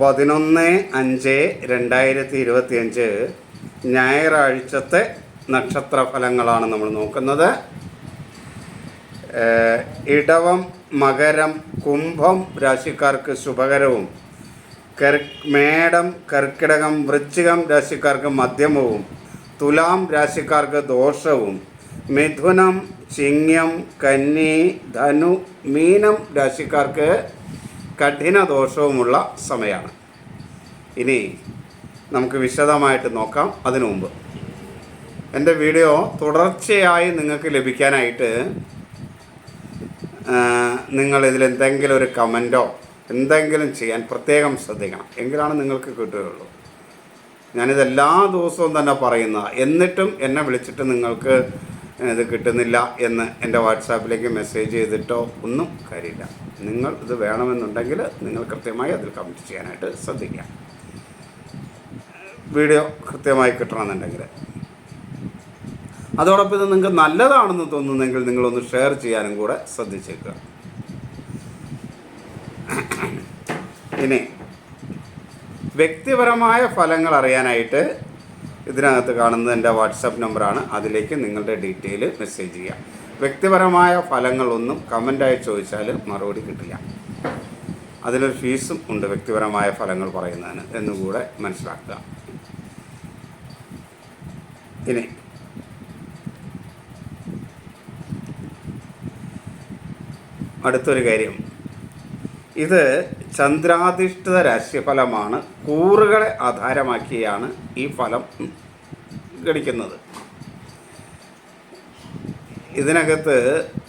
പതിനൊന്ന് അഞ്ച് രണ്ടായിരത്തി ഇരുപത്തിയഞ്ച് ഞായറാഴ്ചത്തെ നക്ഷത്ര ഫലങ്ങളാണ് നമ്മൾ നോക്കുന്നത്. ഇടവം മകരം കുംഭം രാശിക്കാർക്ക് ശുഭകരവും കർ മേടം കർക്കിടകം വൃശ്ചികം രാശിക്കാർക്ക് മധ്യമവും തുലാം രാശിക്കാർക്ക് ദോഷവും മിഥുനം ചിങ്ങം കന്നി ധനു മീനം രാശിക്കാർക്ക് കഠിന ദോഷവുമുള്ള സമയമാണ് ഇനി നമുക്ക് വിശദമായിട്ട് നോക്കാം അതിനു മുമ്പ്. എന്റെ വീഡിയോ തുടർച്ചയായി നിങ്ങൾക്ക് ലഭിക്കാനായിട്ട് നിങ്ങൾ ഇതിൽ എന്തെങ്കിലും ഒരു കമന്റോ എന്തെങ്കിലും ചെയ്യാൻ പ്രത്യേകം ശ്രദ്ധിക്കണം. എങ്കിലാണ് നിങ്ങൾക്ക് കിട്ടുകയുള്ളൂ. ഞാനിത് എല്ലാ ദിവസവും തന്നെ പറയുന്ന എന്നിട്ടും എന്നെ വിളിച്ചിട്ട് നിങ്ങൾക്ക് ഇത് കിട്ടുന്നില്ല എന്ന് എന്റെ വാട്സാപ്പിലേക്ക് മെസ്സേജ് ചെയ്തിട്ടോ ഒന്നും കാര്യമില്ല. നിങ്ങൾ ഇത് വേണമെന്നുണ്ടെങ്കിൽ നിങ്ങൾ കൃത്യമായി അതിൽ കമന്റ് ചെയ്യാനായിട്ട് ശ്രദ്ധിക്കുക. വീഡിയോ കൃത്യമായി കിട്ടണമെന്നുണ്ടെങ്കിൽ. അതോടൊപ്പം ഇത് നിങ്ങൾക്ക് നല്ലതാണെന്ന് തോന്നുന്നെങ്കിൽ നിങ്ങളൊന്ന് ഷെയർ ചെയ്യാനും കൂടെ ശ്രദ്ധിച്ചേക്കുക. ഇനി വ്യക്തിപരമായ ഫലങ്ങൾ അറിയാനായിട്ട് ഇതിനകത്ത് കാണുന്നത് എന്റെ വാട്സപ്പ് നമ്പറാണ്. അതിലേക്ക് നിങ്ങളുടെ ഡീറ്റെയിൽ മെസ്സേജ് ചെയ്യാം. വ്യക്തിപരമായ ഫലങ്ങളൊന്നും കമന്റായി ചോദിച്ചാൽ മറുപടി കിട്ടില്ല. അതിലൊരു ഫീസും ഉണ്ട് വ്യക്തിപരമായ ഫലങ്ങൾ പറയുന്നതിന് എന്നുകൂടെ മനസ്സിലാക്കുക. ഇനി അടുത്തൊരു കാര്യം. ഇത് ചന്ദ്രാധിഷ്ഠിത രാശിഫലമാണ്. കൂറുകളെ ആധാരമാക്കിയാണ് ഈ ഫലം ഗണിക്കുന്നത്. ഇതിനകത്ത്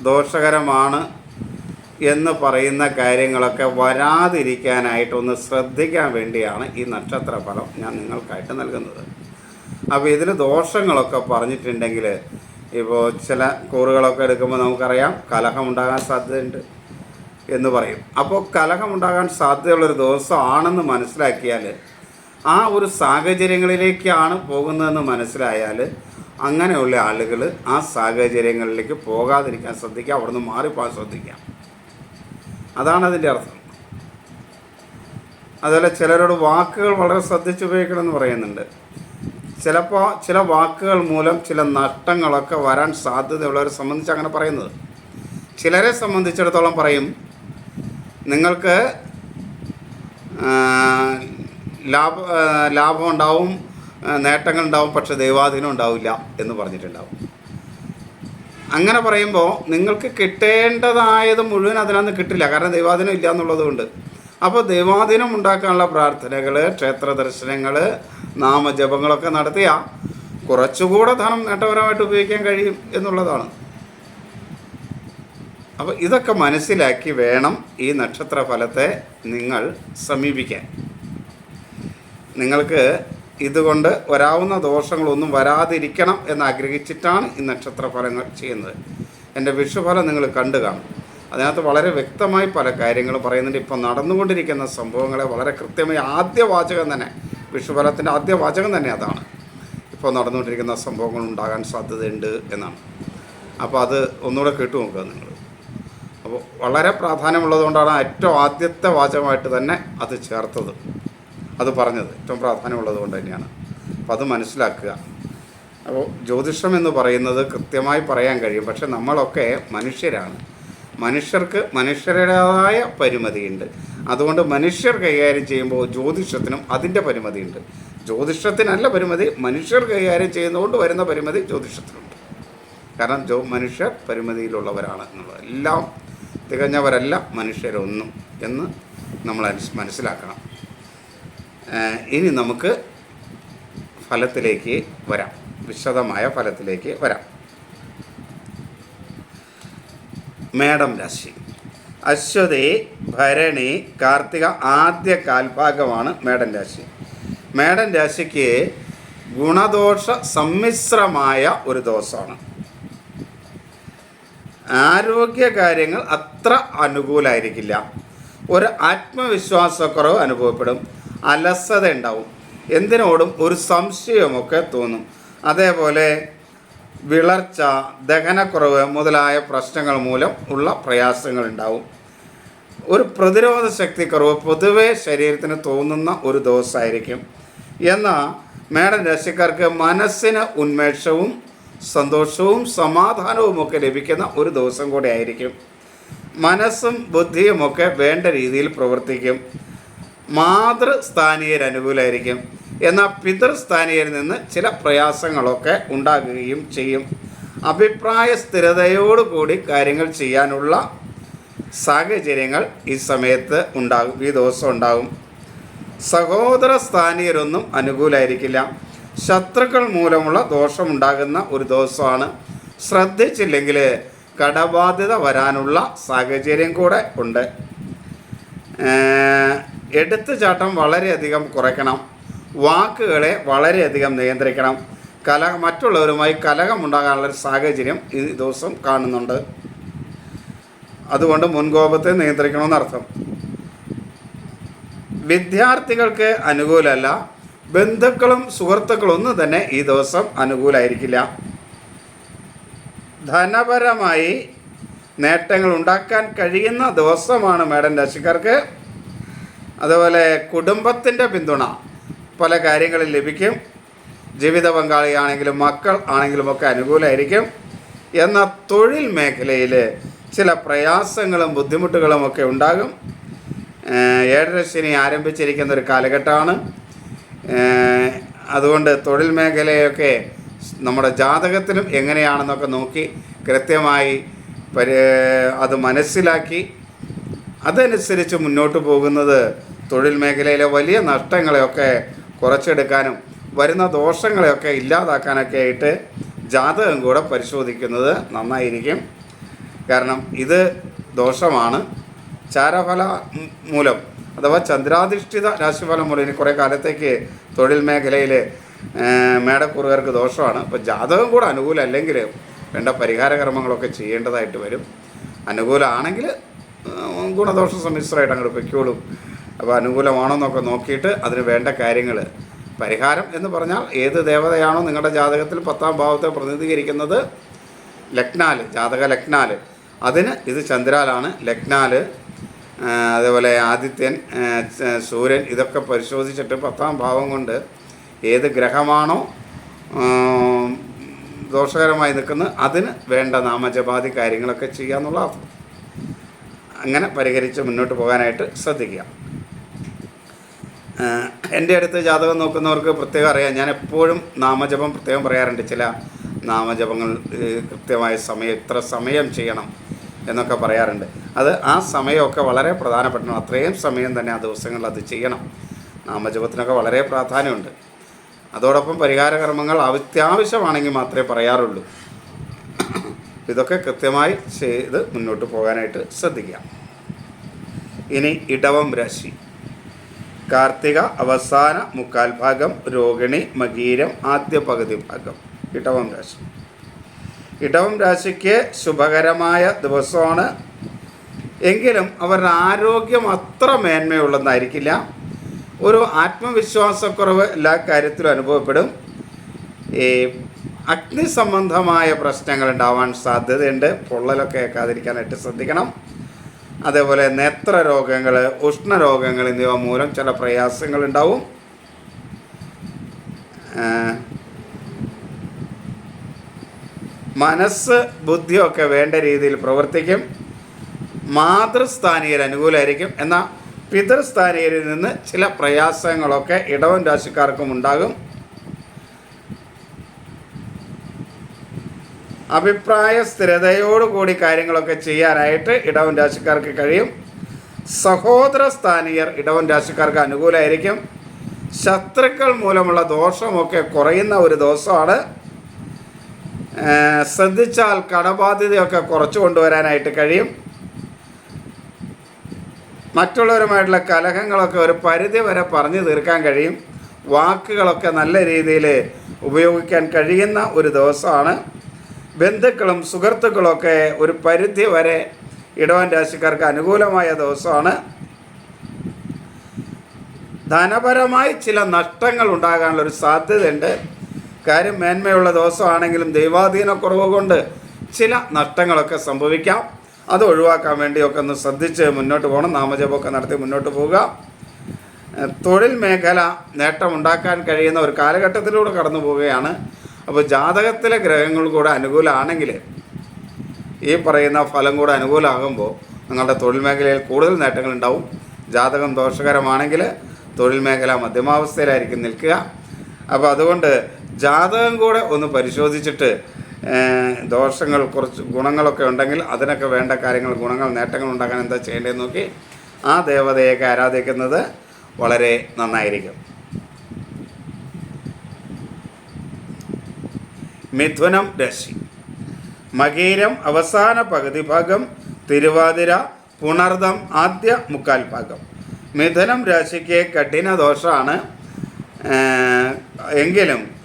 ദോഷകരമാണ് എന്ന് പറയുന്ന കാര്യങ്ങളൊക്കെ വരാതിരിക്കാനായിട്ടൊന്ന് ശ്രദ്ധിക്കാൻ വേണ്ടിയാണ് ഈ നക്ഷത്ര ഫലം ഞാൻ നിങ്ങൾക്കായിട്ട് നൽകുന്നത്. അപ്പോൾ ഇതിൽ ദോഷങ്ങളൊക്കെ പറഞ്ഞിട്ടുണ്ടെങ്കിൽ ഇപ്പോൾ ചില കൂറുകളൊക്കെ എടുക്കുമ്പോൾ നമുക്കറിയാം കലഹം ഉണ്ടാകാൻ സാധ്യതയുണ്ട്. എന്ന് പറയും. അപ്പോൾ കലഹമുണ്ടാകാൻ സാധ്യതയുള്ളൊരു ദിവസമാണെന്ന് മനസ്സിലാക്കിയാൽ ആ ഒരു സാഹചര്യങ്ങളിലേക്കാണ് പോകുന്നതെന്ന് മനസ്സിലായാൽ അങ്ങനെയുള്ള ആളുകൾ ആ സാഹചര്യങ്ങളിലേക്ക് പോകാതിരിക്കാൻ ശ്രദ്ധിക്കുക അവിടുന്ന് മാറിപ്പോകാൻ ശ്രദ്ധിക്കുക. അതാണ് അതിന്റെ അർത്ഥം. അതുപോലെ ചിലരോട് വാക്കുകൾ വളരെ ശ്രദ്ധിച്ചുപയോഗിക്കണമെന്ന് പറയുന്നുണ്ട്. ചിലപ്പോൾ ചില വാക്കുകൾ മൂലം ചില നഷ്ടങ്ങളൊക്കെ വരാൻ സാധ്യതയുള്ളവരെ സംബന്ധിച്ച് അങ്ങനെ പറയുന്നത്. ചിലരെ സംബന്ധിച്ചിടത്തോളം പറയും നിങ്ങൾക്ക് ലാഭ ലാഭം ഉണ്ടാവും നേട്ടങ്ങൾ ഉണ്ടാവും പക്ഷെ ദൈവാധീനം ഉണ്ടാവില്ല എന്ന് പറഞ്ഞിട്ടുണ്ടാവും. അങ്ങനെ പറയുമ്പോൾ നിങ്ങൾക്ക് കിട്ടേണ്ടതായത് മുഴുവൻ അതിനകത്ത് കിട്ടില്ല. കാരണം ദൈവാധീനം ഇല്ല എന്നുള്ളതുകൊണ്ട് അപ്പോൾ ദൈവാധീനം ഉണ്ടാക്കാനുള്ള പ്രാർത്ഥനകൾ ക്ഷേത്ര ദർശനങ്ങൾ നാമജപങ്ങളൊക്കെ നടത്തിയാൽ കുറച്ചുകൂടെ ധനം നേട്ടപരമായിട്ട് ഉപയോഗിക്കാൻ കഴിയും എന്നുള്ളതാണ്. അപ്പോൾ ഇതൊക്കെ മനസ്സിലാക്കി വേണം ഈ നക്ഷത്ര ഫലത്തെ നിങ്ങൾ സമീപിക്കാൻ. നിങ്ങൾക്ക് ഇതുകൊണ്ട് വരാവുന്ന ദോഷങ്ങളൊന്നും വരാതിരിക്കണം എന്ന് ആഗ്രഹിച്ചിട്ടാണ് ഈ നക്ഷത്ര ഫലങ്ങൾ ചെയ്യുന്നത്. എന്റെ വിഷുഫലം നിങ്ങൾ കണ്ടു കാണും. അതിനകത്ത് വളരെ വ്യക്തമായി പല കാര്യങ്ങളും പറയുന്നുണ്ട്. ഇപ്പോൾ നടന്നുകൊണ്ടിരിക്കുന്ന സംഭവങ്ങളെ വളരെ കൃത്യമായി ആദ്യ വാചകം തന്നെ വിഷുഫലത്തിന്റെ ആദ്യ വാചകം തന്നെ അതാണ്. ഇപ്പോൾ നടന്നുകൊണ്ടിരിക്കുന്ന സംഭവങ്ങൾ ഉണ്ടാകാൻ സാധ്യതയുണ്ട് എന്നാണ്. അപ്പോൾ അത് ഒന്നുകൂടെ കേട്ടു നോക്കുക നിങ്ങൾ. അപ്പോൾ വളരെ പ്രാധാന്യമുള്ളതുകൊണ്ടാണ് ഏറ്റവും ആദ്യത്തെ വാചകമായിട്ട് തന്നെ അത് ചേർത്തത്. അത് പറഞ്ഞത് ഏറ്റവും പ്രാധാന്യമുള്ളത് കൊണ്ട് തന്നെയാണ്. അപ്പം അത് മനസ്സിലാക്കുക. അപ്പോൾ ജ്യോതിഷം എന്ന് പറയുന്നത് കൃത്യമായി പറയാൻ കഴിയും. പക്ഷെ നമ്മളൊക്കെ മനുഷ്യരാണ്. മനുഷ്യർക്ക് മനുഷ്യരുടേതായ പരിമിതിയുണ്ട്. അതുകൊണ്ട് മനുഷ്യർ കൈകാര്യം ചെയ്യുമ്പോൾ ജ്യോതിഷത്തിനും അതിന്റെ പരിമിതിയുണ്ട്. ജ്യോതിഷത്തിനല്ല പരിമിതി മനുഷ്യർ കൈകാര്യം ചെയ്യുന്നതുകൊണ്ട് വരുന്ന പരിമിതി ജ്യോതിഷത്തിനുണ്ട്. കാരണം ജോ മനുഷ്യർ പരിമിതിയിലുള്ളവരാണ് എന്നുള്ളത്. എല്ലാം തികഞ്ഞവരല്ല മനുഷ്യരൊന്നും എന്ന് നമ്മൾ മനസ്സിലാക്കണം. ഇനി നമുക്ക് ഫലത്തിലേക്ക് വരാം. വിശദമായ ഫലത്തിലേക്ക് വരാം. മേടം രാശി. അശ്വതി ഭരണി കാർത്തിക ആദ്യ കാൽഭാഗമാണ് മേടൻ രാശി. മേടൻ രാശിക്ക് ഗുണദോഷ സമ്മിശ്രമായ ഒരു ദോഷമാണ് ആരോഗ്യ കാര്യങ്ങൾ അത്ര അനുകൂലമായിരിക്കില്ല ഒരു ആത്മവിശ്വാസക്കുറവ് അനുഭവപ്പെടും. അലസത ഉണ്ടാവും എന്തിനോടും ഒരു സംശയമൊക്കെ തോന്നും. അതേപോലെ വിളർച്ച ദഹനക്കുറവ് മുതലായ പ്രശ്നങ്ങൾ മൂലം ഉള്ള പ്രയാസങ്ങൾ ഉണ്ടാവും ഒരു പ്രതിരോധ ശക്തി കുറവ് പൊതുവെ ശരീരത്തിന് തോന്നുന്ന ഒരു ദിവസമായിരിക്കും. എന്നാൽ മേഡം രാശിക്കാർക്ക് മനസ്സിന് ഉന്മേഷവും സന്തോഷവും സമാധാനവും ഒക്കെ ലഭിക്കുന്ന ഒരു ദിവസം കൂടെ ആയിരിക്കും. മനസ്സും ബുദ്ധിയുമൊക്കെ വേണ്ട രീതിയിൽ പ്രവർത്തിക്കും. മാതൃസ്ഥാനീയർ അനുകൂലമായിരിക്കും എന്നാൽ പിതൃസ്ഥാനീയരിൽ നിന്ന് ചില പ്രയാസങ്ങളൊക്കെ ഉണ്ടാകുകയും ചെയ്യും. അഭിപ്രായ സ്ഥിരതയോടുകൂടി കാര്യങ്ങൾ ചെയ്യാനുള്ള സാഹചര്യങ്ങൾ ഈ സമയത്ത് ഉണ്ടാകും ഈ ദിവസം ഉണ്ടാകും. സഹോദര സ്ഥാനീയരൊന്നും അനുകൂലമായിരിക്കില്ല ശത്രുക്കൾ മൂലമുള്ള ദോഷമുണ്ടാകുന്ന ഒരു ദിവസമാണ്. ശ്രദ്ധിച്ചില്ലെങ്കിൽ കടബാധ്യത വരാനുള്ള സാഹചര്യം കൂടെ ഉണ്ട്. എടുത്തുചാട്ടം വളരെയധികം കുറയ്ക്കണം. വാക്കുകളെ വളരെയധികം നിയന്ത്രിക്കണം. കല മറ്റുള്ളവരുമായി കലഹമുണ്ടാകാനുള്ള ഒരു സാഹചര്യം ഈ ദിവസം കാണുന്നുണ്ട്. അതുകൊണ്ട് മുൻകോപത്തെ നിയന്ത്രിക്കണമെന്നർത്ഥം. വിദ്യാർത്ഥികൾക്ക് അനുകൂലമല്ല. ബന്ധുക്കളും സുഹൃത്തുക്കളും ഒന്നും തന്നെ ഈ ദിവസം അനുകൂലമായിരിക്കില്ല ധനപരമായി നേട്ടങ്ങൾ ഉണ്ടാക്കാൻ കഴിയുന്ന ദിവസമാണ് മേഡം രാശിക്കാർക്ക്. അതുപോലെ കുടുംബത്തിന്റെ പിന്തുണ പല കാര്യങ്ങളിൽ ലഭിക്കും. ജീവിത പങ്കാളിയാണെങ്കിലും മക്കൾ ആണെങ്കിലും ഒക്കെ അനുകൂലമായിരിക്കും എന്നാൽ തൊഴിൽ മേഖലയിൽ ചില പ്രയാസങ്ങളും ബുദ്ധിമുട്ടുകളും ഒക്കെ ഉണ്ടാകും. ഏഴരശ്ശിനി ഏഴര ശനി ആരംഭിച്ചിരിക്കുന്ന ഒരു കാലഘട്ടമാണ്. അതുകൊണ്ട് തൊഴിൽ മേഖലയൊക്കെ നമ്മുടെ ജാതകത്തിലും എങ്ങനെയാണെന്നൊക്കെ നോക്കി കൃത്യമായി അത് മനസ്സിലാക്കി അതനുസരിച്ച് മുന്നോട്ട് പോകുന്നത് തൊഴിൽ മേഖലയിലെ വലിയ നഷ്ടങ്ങളെയൊക്കെ കുറച്ചെടുക്കാനും വരുന്ന ദോഷങ്ങളെയൊക്കെ ഇല്ലാതാക്കാനൊക്കെ ആയിട്ട് ജാതകം കൂടെ പരിശോധിക്കുന്നത് നന്നായിരിക്കും. കാരണം ഇത് ദോഷമാണ്. ചാരഫല മൂലം അഥവാ ചന്ദ്രാധിഷ്ഠിത രാശിഫലം മൂലം ഇനി കുറേ കാലത്തേക്ക് തൊഴിൽ മേഖലയിൽ മേടക്കുറുകാർക്ക് ദോഷമാണ്. അപ്പോൾ ജാതകം കൂടെ അനുകൂലമല്ലെങ്കിൽ വേണ്ട പരിഹാര കർമ്മങ്ങളൊക്കെ ചെയ്യേണ്ടതായിട്ട് വരും. അനുകൂലമാണെങ്കിൽ ഗുണദോഷ സമ്മിശ്രമായിട്ട് അങ്ങോട്ട് പൊയ്ക്കോളും. അപ്പോൾ അനുകൂലമാണോ എന്നൊക്കെ നോക്കിയിട്ട് അതിന് വേണ്ട കാര്യങ്ങൾ പരിഹാരം എന്ന് പറഞ്ഞാൽ ഏത് ദേവതയാണോ നിങ്ങളുടെ ജാതകത്തിൽ പത്താം ഭാവത്തെ പ്രതിനിധീകരിക്കുന്നത് ലഗ്നാൽ ജാതക ലഗ്നാൽ. അതിന് ഇത് ചന്ദ്രാലാണ്. ലഗ്നാൽ ആ, അതേപോലെ ആദിത്യൻ സൂര്യൻ ഇതൊക്കെ പരിശോധിച്ചിട്ട് പത്താം ഭാവം കൊണ്ട് ഏത് ഗ്രഹമാണോ ദോഷകരമായി നിൽക്കുന്നത് അതിന് വേണ്ട നാമജപാതി കാര്യങ്ങളൊക്കെ ചെയ്യുക ചെയ്യാന്നുള്ള അങ്ങനെ പരിഹരിച്ച് മുന്നോട്ട് പോകാനായിട്ട് ശ്രദ്ധിക്കുക. എന്റെ അടുത്ത് ജാതകം നോക്കുന്നവർക്ക് പ്രത്യേകം അറിയാം. ഞാൻ എപ്പോഴും നാമജപം പ്രത്യേകം പറയാറുണ്ട്. ചില നാമജപങ്ങൾ കൃത്യമായ സമയം ഇത്ര സമയം ചെയ്യണം എന്നൊക്കെ പറയാറുണ്ട്. അത് ആ സമയമൊക്കെ വളരെ പ്രധാനപ്പെട്ടതാണ്. അത്രയും സമയം തന്നെ ആ ദിവസങ്ങളിൽ അത് ചെയ്യണം. നാമജപത്തിനൊക്കെ വളരെ പ്രാധാന്യമുണ്ട്. അതോടൊപ്പം പരിഹാരകർമ്മങ്ങൾ അത്യാവശ്യമാണെങ്കിൽ മാത്രമേ പറയാറുള്ളൂ. ഇതൊക്കെ കൃത്യമായി ചെയ്ത് മുന്നോട്ട് പോകാനായിട്ട് ശ്രദ്ധിക്കുക. ഇനി ഇടവം രാശി. കാർത്തിക അവസാന മുക്കാൽ ഭാഗം രോഹിണി മകീരം ആദ്യ പകുതി ഭാഗം. ഇടവം രാശി. ഇടവം രാശിക്ക് ശുഭകരമായ ദിവസമാണ്. എങ്കിലും അവരുടെ ആരോഗ്യം അത്ര മേന്മയുള്ളതായിരിക്കില്ല. ഒരു ആത്മവിശ്വാസക്കുറവ് എല്ലാ കാര്യത്തിലും അനുഭവപ്പെടും. ഈ അഗ്നി സംബന്ധമായ പ്രശ്നങ്ങൾ ഉണ്ടാവാൻ സാധ്യതയുണ്ട്. പൊള്ളലൊക്കെ ഏക്കാതിരിക്കാനായിട്ട് ശ്രദ്ധിക്കണം. അതേപോലെ നേത്ര രോഗങ്ങൾ ഉഷ്ണരോഗങ്ങൾ എന്നിവ മൂലം ചില പ്രയാസങ്ങൾ ഉണ്ടാവും മനസ്സ് ബുദ്ധിയൊക്കെ വേണ്ട രീതിയിൽ പ്രവർത്തിക്കും. മാതൃസ്ഥാനീയർ അനുകൂലമായിരിക്കും എന്നാൽ പിതൃസ്ഥാനീയരിൽ നിന്ന് ചില പ്രയാസങ്ങളൊക്കെ ഇടവൻ രാശിക്കാർക്കും ഉണ്ടാകും. അഭിപ്രായ സ്ഥിരതയോടുകൂടി കാര്യങ്ങളൊക്കെ ചെയ്യാനായിട്ട് ഇടവൻ രാശിക്കാർക്ക് കഴിയും. സഹോദര സ്ഥാനീയർ ഇടവൻ രാശിക്കാർക്ക് അനുകൂലമായിരിക്കും ശത്രുക്കൾ മൂലമുള്ള ദോഷമൊക്കെ കുറയുന്ന ഒരു ദിവസമാണ്. ശ്രദ്ധിച്ചാൽ കടബാധ്യതയൊക്കെ കുറച്ചു കൊണ്ടുവരാനായിട്ട് കഴിയും. മറ്റുള്ളവരുമായിട്ടുള്ള കലഹങ്ങളൊക്കെ ഒരു പരിധി വരെ പറഞ്ഞു തീർക്കാൻ കഴിയും. വാക്കുകളൊക്കെ നല്ല രീതിയിൽ ഉപയോഗിക്കാൻ കഴിയുന്ന ഒരു ദിവസമാണ്. ബന്ധുക്കളും സുഹൃത്തുക്കളൊക്കെ ഒരു പരിധി വരെ ഇടവൻ രാശിക്കാർക്ക് അനുകൂലമായ ദിവസമാണ്. ധനപരമായി ചില നഷ്ടങ്ങൾ ഉണ്ടാകാനുള്ളൊരു സാധ്യതയുണ്ട്. കാര്യം മേന്മയുള്ള ദിവസമാണെങ്കിലും ദൈവാധീനക്കുറവ് കൊണ്ട് ചില നഷ്ടങ്ങളൊക്കെ സംഭവിക്കാം. അത് ഒഴിവാക്കാൻ വേണ്ടിയൊക്കെ ഒന്ന് ശ്രദ്ധിച്ച് മുന്നോട്ട് പോകണം. നാമജപമൊക്കെ നടത്തി മുന്നോട്ട് പോവുക. തൊഴിൽ മേഖല നേട്ടമുണ്ടാക്കാൻ കഴിയുന്ന ഒരു കാലഘട്ടത്തിലൂടെ കടന്നു പോവുകയാണ്. അപ്പോൾ ജാതകത്തിലെ ഗ്രഹങ്ങൾ കൂടെ അനുകൂലമാണെങ്കിൽ ഈ പറയുന്ന ഫലം കൂടെ അനുകൂലമാകുമ്പോൾ നിങ്ങളുടെ തൊഴിൽ മേഖലയിൽ കൂടുതൽ നേട്ടങ്ങൾ ഉണ്ടാവും. ജാതകം ദോഷകരമാണെങ്കിൽ തൊഴിൽ മേഖല മധ്യമാവസ്ഥയിലായിരിക്കും നിൽക്കുക. അപ്പോൾ അതുകൊണ്ട് ജാതകം കൂടെ ഒന്ന് പരിശോധിച്ചിട്ട് ദോഷങ്ങൾ കുറച്ച് ഗുണങ്ങളൊക്കെ ഉണ്ടെങ്കിൽ അതിനൊക്കെ വേണ്ട കാര്യങ്ങൾ ഗുണങ്ങൾ നേട്ടങ്ങൾ ഉണ്ടാക്കാൻ എന്താ ചെയ്യേണ്ടതെന്ന് നോക്കി ആ ദേവതയൊക്കെ ആരാധിക്കുന്നത് വളരെ നന്നായിരിക്കും. മിഥുനം രാശി. മകീരം അവസാന പകുതി ഭാഗം തിരുവാതിര പുണർദം ആദ്യ മുക്കാൽ ഭാഗം. മിഥുനം രാശിക്ക് കഠിന ദോഷമാണ്. എങ്കിലും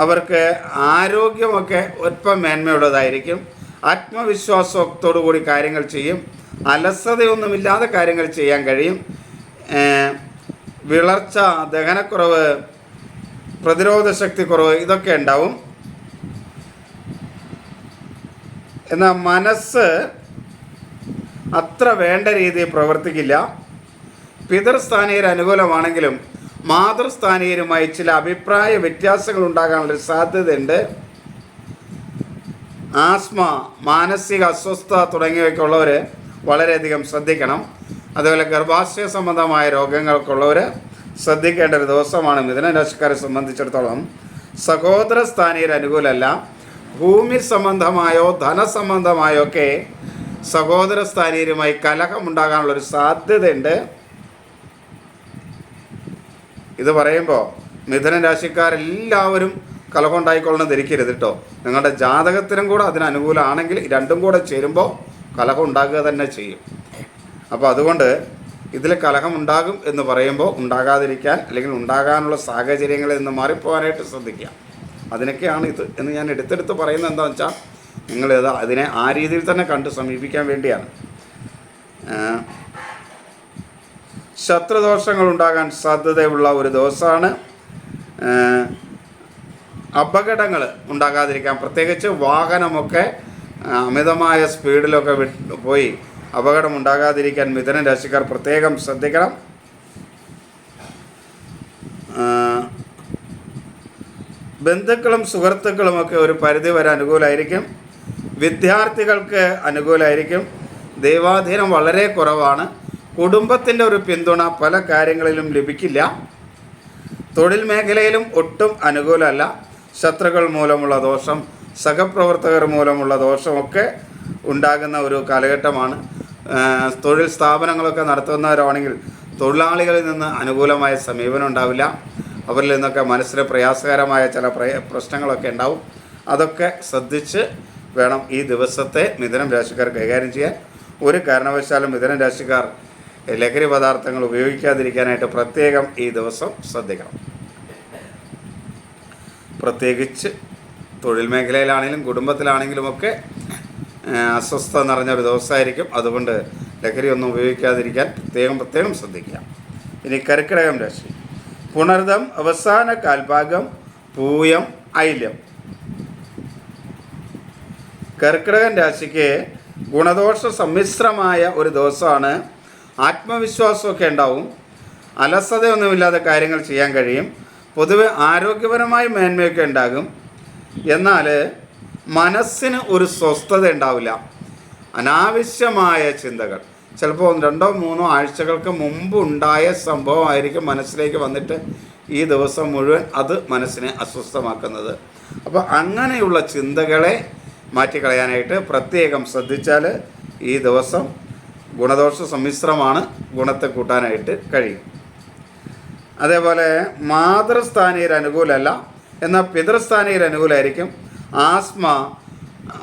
അവർക്ക് ആരോഗ്യമൊക്കെ ഒപ്പം മേന്മയുള്ളതായിരിക്കും ആത്മവിശ്വാസത്തോടു കൂടി കാര്യങ്ങൾ ചെയ്യും. അലസതയൊന്നുമില്ലാതെ കാര്യങ്ങൾ ചെയ്യാൻ കഴിയും. വിളർച്ച ദഹനക്കുറവ് പ്രതിരോധ ശക്തി കുറവ് ഇതൊക്കെ ഉണ്ടാവും. എന്നാൽ മനസ്സ് അത്ര വേണ്ട രീതിയിൽ പ്രവർത്തിക്കില്ല. പിതൃസ്ഥാനീയർ അനുകൂലമാണെങ്കിലും മാതൃസ്ഥാനീയരുമായി ചില അഭിപ്രായ വ്യത്യാസങ്ങൾ ഉണ്ടാകാനുള്ള സാധ്യതയുണ്ട്. ആസ്മ മാനസിക അസ്വസ്ഥത തുടങ്ങിയവയ്ക്ക് ഉള്ളവർ വളരെയധികം ശ്രദ്ധിക്കണം. അതുപോലെ ഗർഭാശയ സംബന്ധമായ രോഗങ്ങൾക്കുള്ളവർ ശ്രദ്ധിക്കേണ്ട ഒരു ദിവസമാണ് മിഥുന രാശിക്കാരെ സംബന്ധിച്ചിടത്തോളം. സഹോദര സ്ഥാനീയർ അനുകൂലമല്ല. ഭൂമി സംബന്ധമായോ ധനസംബന്ധമായോ ഒക്കെ സഹോദര സ്ഥാനീയരുമായി കലഹമുണ്ടാകാനുള്ളൊരു സാധ്യതയുണ്ട്. ഇത് പറയുമ്പോൾ മിഥുന രാശിക്കാരെല്ലാവരും കലഹമുണ്ടായിക്കൊള്ളണം ധരിക്കരുത് കേട്ടോ നിങ്ങളുടെ ജാതകത്തിനും കൂടെ അതിന് അനുകൂലമാണെങ്കിൽ രണ്ടും കൂടെ ചേരുമ്പോൾ കലഹം ഉണ്ടാകുക തന്നെ ചെയ്യും. അപ്പോൾ അതുകൊണ്ട് ഇതിൽ കലഹം ഉണ്ടാകും എന്ന് പറയുമ്പോൾ ഉണ്ടാകാതിരിക്കാൻ അല്ലെങ്കിൽ ഉണ്ടാകാനുള്ള സാഹചര്യങ്ങളിൽ നിന്ന് മാറിപ്പോകാനായിട്ട് ശ്രദ്ധിക്കുക. അതിനൊക്കെയാണ് ഇത് എന്ന് ഞാൻ എടുത്തെടുത്ത് പറയുന്നത് എന്താണെന്ന് വെച്ചാൽ നിങ്ങൾ അതിനെ ആ രീതിയിൽ തന്നെ കണ്ട് സമീപിക്കാൻ വേണ്ടിയാണ്. ശത്രുദോഷങ്ങൾ ഉണ്ടാകാൻ സാധ്യതയുള്ള ഒരു ദിവസമാണ് അപകടങ്ങൾ ഉണ്ടാകാതിരിക്കാൻ. പ്രത്യേകിച്ച് വാഹനമൊക്കെ അമിതമായ സ്പീഡിലൊക്കെ പോയി അപകടം ഉണ്ടാകാതിരിക്കാൻ മിഥുന രാശിക്കാർ പ്രത്യേകം ശ്രദ്ധിക്കണം. ബന്ധുക്കളും സുഹൃത്തുക്കളുമൊക്കെ ഒരു പരിധി വരെ അനുകൂലമായിരിക്കും വിദ്യാർത്ഥികൾക്ക് അനുകൂലമായിരിക്കും ദൈവാധീനം വളരെ കുറവാണ്. കുടുംബത്തിന്റെ ഒരു പിന്തുണ പല കാര്യങ്ങളിലും ലഭിക്കില്ല. തൊഴിൽ മേഖലയിലും ഒട്ടും അനുകൂലമല്ല. ശത്രുക്കൾ മൂലമുള്ള ദോഷം സഹപ്രവർത്തകർ മൂലമുള്ള ദോഷമൊക്കെ ഉണ്ടാകുന്ന ഒരു കാലഘട്ടമാണ്. തൊഴിൽ സ്ഥാപനങ്ങളൊക്കെ നടത്തുന്നവരാണെങ്കിൽ തൊഴിലാളികളിൽ നിന്ന് അനുകൂലമായ സമീപനം ഉണ്ടാവില്ല. അവരിൽ നിന്നൊക്കെ മനസ്സിന് പ്രയാസകരമായ ചില പ്രശ്നങ്ങളൊക്കെ ഉണ്ടാവും. അതൊക്കെ ശ്രദ്ധിച്ച് വേണം ഈ ദിവസത്തെ മിഥുനം രാശിക്കാർ കൈകാര്യം ചെയ്യാൻ. ഒരു കാരണവശാലും മിഥുനം രാശിക്കാർ ലഹരി പദാർത്ഥങ്ങൾ ഉപയോഗിക്കാതിരിക്കാനായിട്ട് പ്രത്യേകം ഈ ദിവസം ശ്രദ്ധിക്കണം. പ്രത്യേകിച്ച് തൊഴിൽ മേഖലയിലാണെങ്കിലും കുടുംബത്തിലാണെങ്കിലുമൊക്കെ അസ്വസ്ഥത നിറഞ്ഞൊരു ദിവസമായിരിക്കും. അതുകൊണ്ട് ലഹരി ഒന്നും ഉപയോഗിക്കാതിരിക്കാൻ പ്രത്യേകം പ്രത്യേകം ശ്രദ്ധിക്കുക. ഇനി കർക്കിടകം രാശി. പുണർദം അവസാന കാൽഭാഗം പൂയം ഐല്യം കർക്കിടകൻ രാശിക്ക് ഗുണദോഷ സമ്മിശ്രമായ ഒരു ദിവസമാണ് ആത്മവിശ്വാസമൊക്കെ ഉണ്ടാവും. അലസതയൊന്നുമില്ലാതെ കാര്യങ്ങൾ ചെയ്യാൻ കഴിയും. പൊതുവെ ആരോഗ്യപരമായ മേന്മയൊക്കെ ഉണ്ടാകും. എന്നാൽ മനസ്സിന് ഒരു സ്വസ്ഥത ഉണ്ടാവില്ല. അനാവശ്യമായ ചിന്തകൾ. ചിലപ്പോൾ രണ്ടോ മൂന്നോ ആഴ്ചകൾക്ക് മുമ്പ് ഉണ്ടായ സംഭവമായിരിക്കും മനസ്സിലേക്ക് വന്നിട്ട് ഈ ദിവസം മുഴുവൻ അത് മനസ്സിനെ അസ്വസ്ഥമാക്കുന്നത്. അപ്പോൾ അങ്ങനെയുള്ള ചിന്തകളെ മാറ്റിക്കളയാനായിട്ട് പ്രത്യേകം ശ്രദ്ധിച്ചാൽ ഈ ദിവസം ഗുണദോഷ സമ്മിശ്രമാണ് ഗുണത്തെ കൂട്ടാനായിട്ട് കഴിയും. അതേപോലെ മാതൃസ്ഥാനീയർ അനുകൂലമല്ല എന്നാൽ പിതൃസ്ഥാനീയർ അനുകൂലമായിരിക്കും ആസ്മ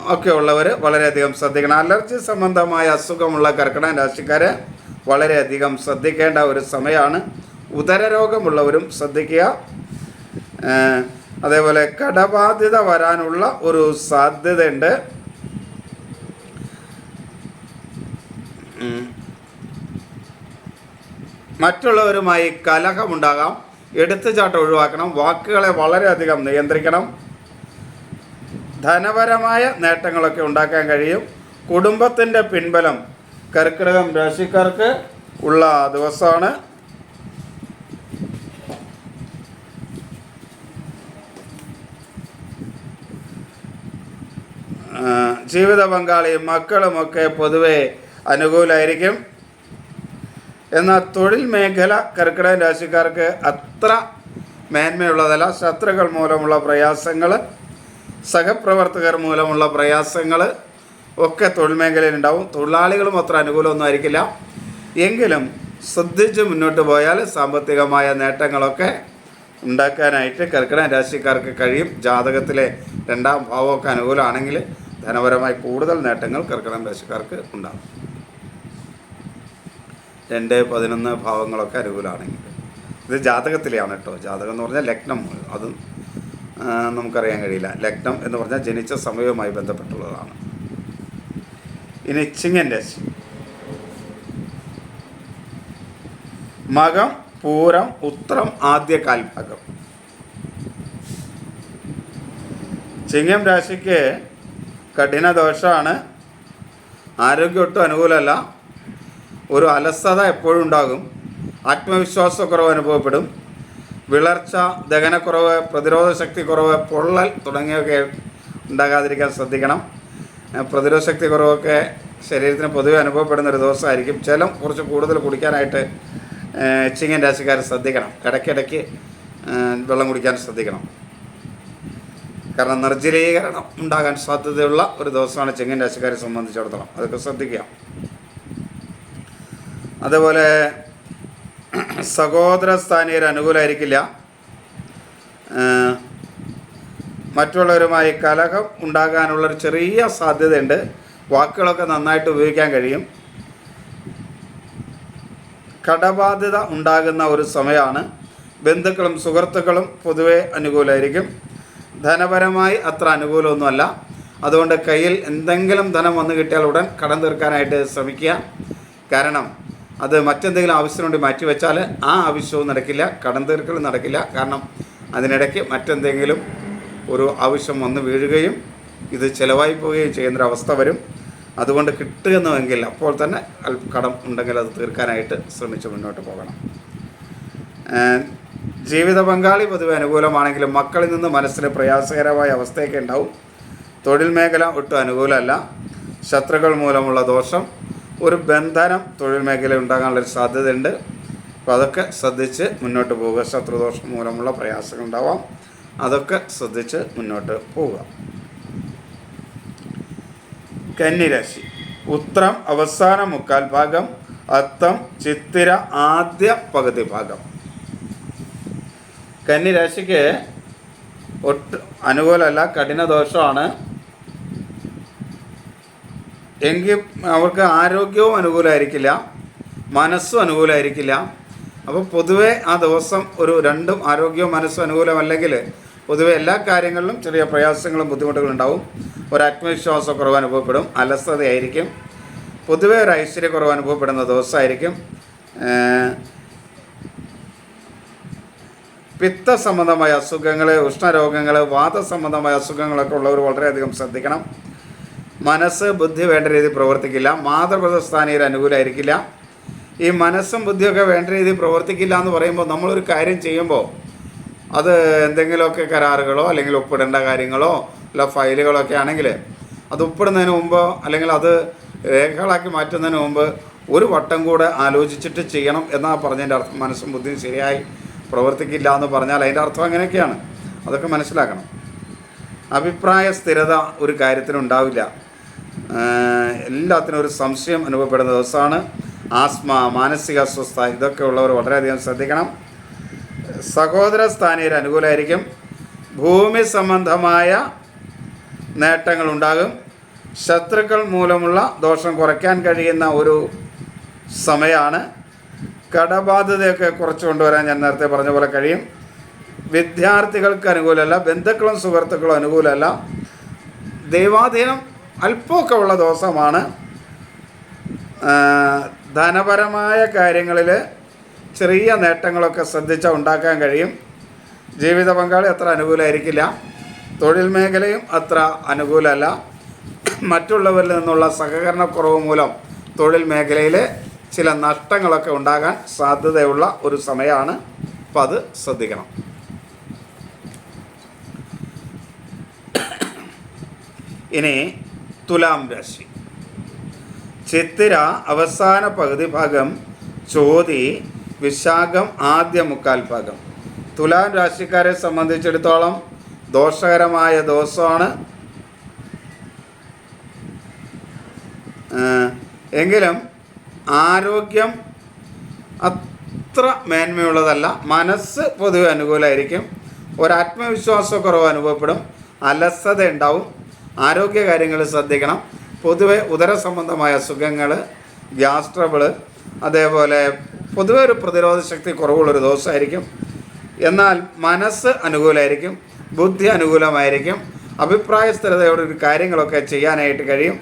ഒക്കെ ഉള്ളവർ വളരെയധികം ശ്രദ്ധിക്കണം. അലർജി സംബന്ധമായ അസുഖമുള്ള കർക്കിടക രാശിക്കാരെ വളരെയധികം ശ്രദ്ധിക്കേണ്ട ഒരു സമയമാണ്. ഉദരരോഗമുള്ളവരും ശ്രദ്ധിക്കുക. അതേപോലെ കടബാധ്യത വരാനുള്ള ഒരു സാധ്യതയുണ്ട്. മറ്റുള്ളവരുമായി കലഹമുണ്ടാകാം. എടുത്തുചാട്ടം ഒഴിവാക്കണം. വാക്കുകളെ വളരെയധികം നിയന്ത്രിക്കണം. ധനപരമായ നേട്ടങ്ങളൊക്കെ ഉണ്ടാക്കാൻ കഴിയും. കുടുംബത്തിന്റെ പിൻബലം കർക്കിടകം രാശിക്കാർക്ക് ഉള്ള ദിവസമാണ്. ജീവിത പങ്കാളിയും മക്കളുമൊക്കെ പൊതുവെ അനുകൂലമായിരിക്കും എന്നാൽ തൊഴിൽ മേഖല കർക്കിടക രാശിക്കാർക്ക് അത്ര മേന്മയുള്ളതല്ല. ശത്രുക്കൾ മൂലമുള്ള പ്രയാസങ്ങൾ സഹപ്രവർത്തകർ മൂലമുള്ള പ്രയാസങ്ങൾ ഒക്കെ തൊഴിൽ മേഖലയിൽ ഉണ്ടാവും. തൊഴിലാളികളും അത്ര അനുകൂലമൊന്നും ആയിരിക്കില്ല. എങ്കിലും ശ്രദ്ധിച്ച് മുന്നോട്ട് പോയാൽ സാമ്പത്തികമായ നേട്ടങ്ങളൊക്കെ ഉണ്ടാക്കാനായിട്ട് കർക്കിടക രാശിക്കാർക്ക് കഴിയും. ജാതകത്തിലെ രണ്ടാം ഭാവമൊക്കെ അനുകൂലമാണെങ്കിൽ ധനപരമായി കൂടുതൽ നേട്ടങ്ങൾ കർക്കിടക രാശിക്കാർക്ക് ഉണ്ടാകും. രണ്ട് പതിനൊന്ന് ഭാവങ്ങളൊക്കെ അനുകൂലമാണെങ്കിൽ ഇത് ജാതകത്തിലെയാണ് കേട്ടോ. ജാതകം എന്ന് പറഞ്ഞാൽ ലഗ്നം. അത് നമുക്കറിയാൻ കഴിയില്ല. ലഗ്നം എന്ന് പറഞ്ഞാൽ ജനിച്ച സമയവുമായി ബന്ധപ്പെട്ടുള്ളതാണ്. ഇനി ചിങ്ങൻ രാശി മകം പൂരം ഉത്രം ആദ്യ കാൽഭാഗം. ചിങ്ങം രാശിക്ക് കഠിന ദോഷമാണ് ആരോഗ്യം ഒട്ടും അനുകൂലമല്ല. ഒരു അലസത എപ്പോഴും ഉണ്ടാകും. ആത്മവിശ്വാസക്കുറവ് അനുഭവപ്പെടും. വിളർച്ച ദഹനക്കുറവ് പ്രതിരോധ ശക്തി കുറവ് പൊള്ളൽ തുടങ്ങിയൊക്കെ ഉണ്ടാകാതിരിക്കാൻ ശ്രദ്ധിക്കണം. പ്രതിരോധ ശക്തി കുറവൊക്കെ ശരീരത്തിന് പൊതുവെ അനുഭവപ്പെടുന്ന ഒരു ദിവസമായിരിക്കും. ജലം കുറച്ച് കൂടുതൽ കുടിക്കാനായിട്ട് ചിങ്ങൻ രാശിക്കാർ ശ്രദ്ധിക്കണം. ഇടയ്ക്കിടയ്ക്ക് വെള്ളം കുടിക്കാൻ ശ്രദ്ധിക്കണം. കാരണം നിർജലീകരണം ഉണ്ടാകാൻ സാധ്യതയുള്ള ഒരു ദിവസമാണ് ചിങ്ങൻ രാശിക്കാരെ സംബന്ധിച്ചിടത്തോളം. അതൊക്കെ ശ്രദ്ധിക്കുക. അതുപോലെ സഹോദര സ്ഥാനീയർ അനുകൂലമായിരിക്കില്ല മറ്റുള്ളവരുമായി കലഹം ഉണ്ടാകാനുള്ളൊരു ചെറിയ സാധ്യതയുണ്ട്. വാക്കുകളൊക്കെ നന്നായിട്ട് ഉപയോഗിക്കാൻ കഴിയും. കടബാധ്യത ഉണ്ടാകുന്ന ഒരു സമയമാണ്. ബന്ധുക്കളും സുഹൃത്തുക്കളും പൊതുവെ അനുകൂലമായിരിക്കും ധനപരമായി അത്ര അനുകൂലമൊന്നുമല്ല. അതുകൊണ്ട് കയ്യിൽ എന്തെങ്കിലും ധനം വന്നു കിട്ടിയാൽ ഉടൻ കടം തീർക്കാനായിട്ട് ശ്രമിക്കുക. കാരണം അത് മറ്റെന്തെങ്കിലും ആവശ്യത്തിന് വേണ്ടി മാറ്റിവെച്ചാൽ ആ ആവശ്യവും നടക്കില്ല കടം തീർക്കലും നടക്കില്ല. കാരണം അതിനിടയ്ക്ക് മറ്റെന്തെങ്കിലും ഒരു ആവശ്യം വന്ന് വീഴുകയും ഇത് ചിലവായി പോവുകയും ചെയ്യുന്നൊരവസ്ഥ വരും. അതുകൊണ്ട് കിട്ടുന്നുവെങ്കിൽ അപ്പോൾ തന്നെ കടം ഉണ്ടെങ്കിൽ അത് തീർക്കാനായിട്ട് ശ്രമിച്ച് മുന്നോട്ട് പോകണം. ജീവിത പങ്കാളി പൊതുവെ അനുകൂലമാണെങ്കിലും മക്കളിൽ നിന്ന് മനസ്സിന് പ്രയാസകരമായ അവസ്ഥയൊക്കെ ഉണ്ടാവും. തൊഴിൽ മേഖല ഒട്ടും അനുകൂലമല്ല. ശത്രുക്കൾ മൂലമുള്ള ദോഷം ഒരു ബന്ധനം തൊഴിൽ മേഖല ഉണ്ടാകാനുള്ളൊരു സാധ്യതയുണ്ട്. അപ്പോൾ അതൊക്കെ ശ്രദ്ധിച്ച് മുന്നോട്ട് പോവുക. ശത്രുദോഷം മൂലമുള്ള പ്രയാസങ്ങൾ ഉണ്ടാവാം. അതൊക്കെ ശ്രദ്ധിച്ച് മുന്നോട്ട് പോവുക. കന്നിരാശി ഉത്രം അവസാന മുക്കാൽ ഭാഗം അത്തം ചിത്തിര ആദ്യ പകുതി ഭാഗം. കന്നിരാശിക്ക് ഒട്ട് അനുകൂലമല്ല കഠിന ദോഷമാണ് എങ്കിൽ അവർക്ക് ആരോഗ്യവും അനുകൂലമായിരിക്കില്ല മനസ്സും അനുകൂലമായിരിക്കില്ല അപ്പോൾ പൊതുവേ ആ ദിവസം ഒരു രണ്ടും ആരോഗ്യവും മനസ്സും അനുകൂലമല്ലെങ്കിൽ പൊതുവെ എല്ലാ കാര്യങ്ങളിലും ചെറിയ പ്രയാസങ്ങളും ബുദ്ധിമുട്ടുകളും ഉണ്ടാവും. ഒരു ആത്മവിശ്വാസക്കുറവ് അനുഭവപ്പെടും അലസതയായിരിക്കും. പൊതുവേ ഒരു ഐശ്വര്യക്കുറവ് അനുഭവപ്പെടുന്ന ദിവസമായിരിക്കും. പിത്ത സംബന്ധമായ അസുഖങ്ങൾ ഉഷ്ണരോഗങ്ങൾ വാദസംബന്ധമായ അസുഖങ്ങളൊക്കെ ഉള്ളവർ വളരെയധികം ശ്രദ്ധിക്കണം. മനസ്സ് ബുദ്ധി വേണ്ട രീതിയിൽ പ്രവർത്തിക്കില്ല. മാതൃപ്രസ്ഥാനീയർ അനുകൂലമായിരിക്കില്ല ഈ മനസ്സും ബുദ്ധിയൊക്കെ വേണ്ട രീതിയിൽ പ്രവർത്തിക്കില്ല എന്ന് പറയുമ്പോൾ നമ്മളൊരു കാര്യം ചെയ്യുമ്പോൾ അത് എന്തെങ്കിലുമൊക്കെ കരാറുകളോ അല്ലെങ്കിൽ ഒപ്പിടേണ്ട കാര്യങ്ങളോ അല്ല ഫയലുകളോ ഒക്കെ ആണെങ്കിൽ അത് ഒപ്പിടുന്നതിന് മുമ്പ് അല്ലെങ്കിൽ അത് രേഖകളാക്കി മാറ്റുന്നതിന് മുമ്പ് ഒരു വട്ടം കൂടെ ആലോചിച്ചിട്ട് ചെയ്യണം എന്നാ പറഞ്ഞതിന്റെ അർത്ഥം മനസ്സും ബുദ്ധിയും ശരിയായി പ്രവർത്തിക്കില്ല എന്ന് പറഞ്ഞാൽ അതിന്റെ അർത്ഥം അങ്ങനെയൊക്കെയാണ്. അതൊക്കെ മനസ്സിലാക്കണം. അഭിപ്രായ സ്ഥിരത ഒരു കാര്യത്തിനുണ്ടാവില്ല. എല്ലാത്തിനും ഒരു സംശയം അനുഭവപ്പെടുന്ന ദിവസമാണ്. ആസ്മ മാനസിക അസ്വസ്ഥ ഇതൊക്കെ ഉള്ളവർ വളരെയധികം ശ്രദ്ധിക്കണം. സഹോദര സ്ഥാനീയർ അനുകൂലമായിരിക്കും ഭൂമി സംബന്ധമായ നേട്ടങ്ങൾ ഉണ്ടാകും. ശത്രുക്കൾ മൂലമുള്ള ദോഷം കുറയ്ക്കാൻ കഴിയുന്ന ഒരു സമയമാണ് കടബാധ്യതയൊക്കെ കുറച്ച് കൊണ്ടുവരാൻ ഞാൻ നേരത്തെ പറഞ്ഞ പോലെ കഴിയും. വിദ്യാർത്ഥികൾക്ക് അനുകൂലമല്ല ബന്ധുക്കളും സുഹൃത്തുക്കളും അനുകൂലമല്ല. ദൈവാധീനം അല്പമൊക്കെ ഉള്ള ദിവസമാണ് ധനപരമായ കാര്യങ്ങളിൽ ചെറിയ നേട്ടങ്ങളൊക്കെ ശ്രദ്ധിച്ചാൽ ഉണ്ടാക്കാൻ കഴിയും. ജീവിത പങ്കാളി അത്ര അനുകൂലമായിരിക്കില്ല തൊഴിൽ മേഖലയും അത്ര അനുകൂലമല്ല. മറ്റുള്ളവരിൽ നിന്നുള്ള സഹകരണക്കുറവ് മൂലം തൊഴിൽ മേഖലയിൽ ചില നഷ്ടങ്ങളൊക്കെ ഉണ്ടാകാൻ സാധ്യതയുള്ള ഒരു സമയമാണ്. അപ്പോൾ അത് ശ്രദ്ധിക്കണം. ഇനി തുലാം രാശി. ചിത്തിര അവസാന പകുതി ഭാഗം ചോതി വിശാഖം ആദ്യ മുക്കാൽ ഭാഗം. തുലാം രാശിക്കാരെ സംബന്ധിച്ചിടത്തോളം ദോഷകരമായ ദിവസമാണ്. എങ്കിലും ആരോഗ്യം അത്ര മേന്മയുള്ളതല്ല. മനസ്സ് പൊതുവെ അനുകൂലമായിരിക്കും ഒരാത്മവിശ്വാസക്കുറവ് അനുഭവപ്പെടും. അലസത ഉണ്ടാവും ആരോഗ്യ കാര്യങ്ങൾ ശ്രദ്ധിക്കണം. പൊതുവെ ഉദര സംബന്ധമായ അസുഖങ്ങൾ ഗ്യാസ് ട്രബിൾ അതേപോലെ പൊതുവെ ഒരു പ്രതിരോധ ശക്തി കുറവുള്ളൊരു ദിവസമായിരിക്കും. എന്നാൽ മനസ്സ് അനുകൂലമായിരിക്കും ബുദ്ധി അനുകൂലമായിരിക്കും അഭിപ്രായ സ്ഥിരതയോടെ ഒരു കാര്യങ്ങളൊക്കെ ചെയ്യാനായിട്ട് കഴിയും.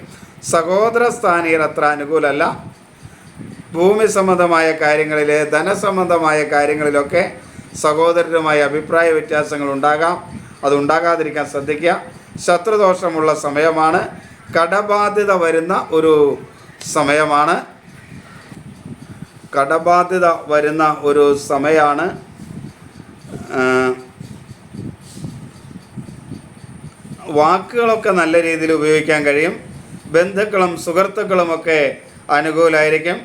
സഹോദര സ്ഥാനീയർ അത്ര അനുകൂലമല്ല. ഭൂമി സംബന്ധമായ കാര്യങ്ങളിൽ ധനസംബന്ധമായ കാര്യങ്ങളിലൊക്കെ സഹോദരരുമായി അഭിപ്രായ വ്യത്യാസങ്ങൾ ഉണ്ടാകാം. അതുണ്ടാകാതിരിക്കാൻ ശ്രദ്ധിക്കുക. ശത്രുദോഷമുള്ള സമയമാണ്. കടബാധ്യത വരുന്ന ഒരു സമയമാണ്. കടബാധ്യത വരുന്ന ഒരു സമയമാണ് വാക്കുകളൊക്കെ നല്ല രീതിയിൽ ഉപയോഗിക്കാൻ കഴിയും. ബന്ധുക്കളും സുഹൃത്തുക്കളുമൊക്കെ അനുകൂലമായിരിക്കും